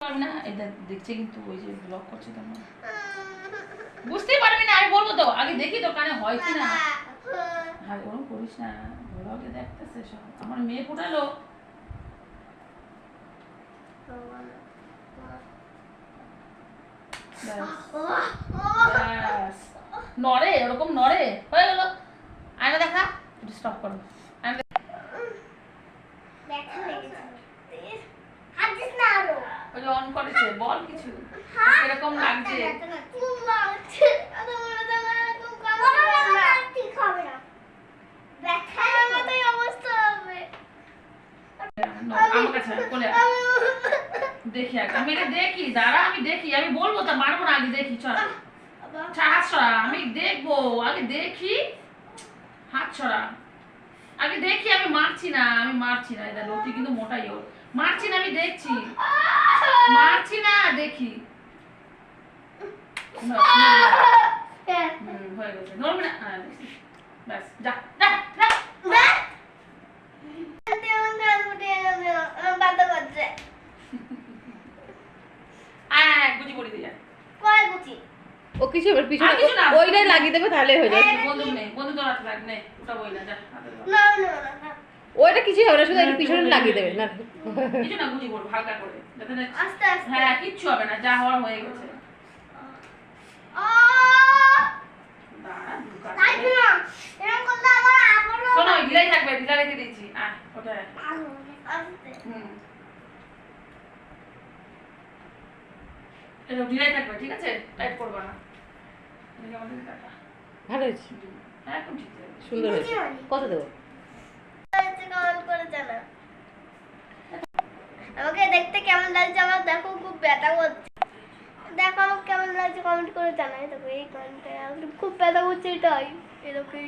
পারবি না? এটা দেখছে কিন্তু ওই যে ব্লক করছে তোমার। বুঝতেই পারবি না আমি বলব তো। আগে দেখি তো কানে হয় কি না। হ্যাঁ ওরকম করিস না। ব্লগে দেখতেছে সব। আমার মেয়ে ফুটালো। নড়ে ওরকম নড়ে। হয়ে গেল। আয়না দেখা। স্টপ করো। আয়না দেখা। অন করেছে বল কিছু। এরকম লাগছে? কোলে আয়। দেখি আমি এটা দেখি দাঁড়া আমি দেখি। আমি বলব তা মারবো না আগে দেখি চল। হাত ছড়া আমি দেখব আগে দেখি। হাত ছড়া আগে দেখি আমি মারছি না আমি মারছি না। এটা লতি কিন্তু মোটাই ওর। মারছি না আমি দেখছি। মারছি না দেখি। না ও কিছু এবার পিছনে না। ওইটাই লাগিয়ে দেবে তাহলে হয়ে যাবে। বন্দুক নেই বন্দুক তো রাখতে লাগ নেই। ওটা বই না যা হাতে ধর। ওইটা কিছুই হবে না শুধু একটু পিছনে লাগিয়ে দেবে না। কিছু না গুজি পড়ব হালকা করে যাতে আস্তে আস্তে। হ্যাঁ কিচ্ছু হবে না যা হওয়ার হয়ে গেছে। শোনো ঢিলাই থাকবে ঢিলা রেখে। হুম। এটা ঢিলাই থাকবে ঠিক আছে? টাইট করবে না। ভালো হয়েছে। হ্যাঁ সুন্দর হয়েছে। কত দেবো হয়েছে কমেন্ট করে জানা আমাকে দেখতে কেমন লাগছে আমার? দেখো, খুব ব্যথা করছে। দেখো আমার কেমন লাগছে? কমেন্ট করে জানাই। তবে এই কমেন্টটা খুব ব্যথা করছে এটাই এরকম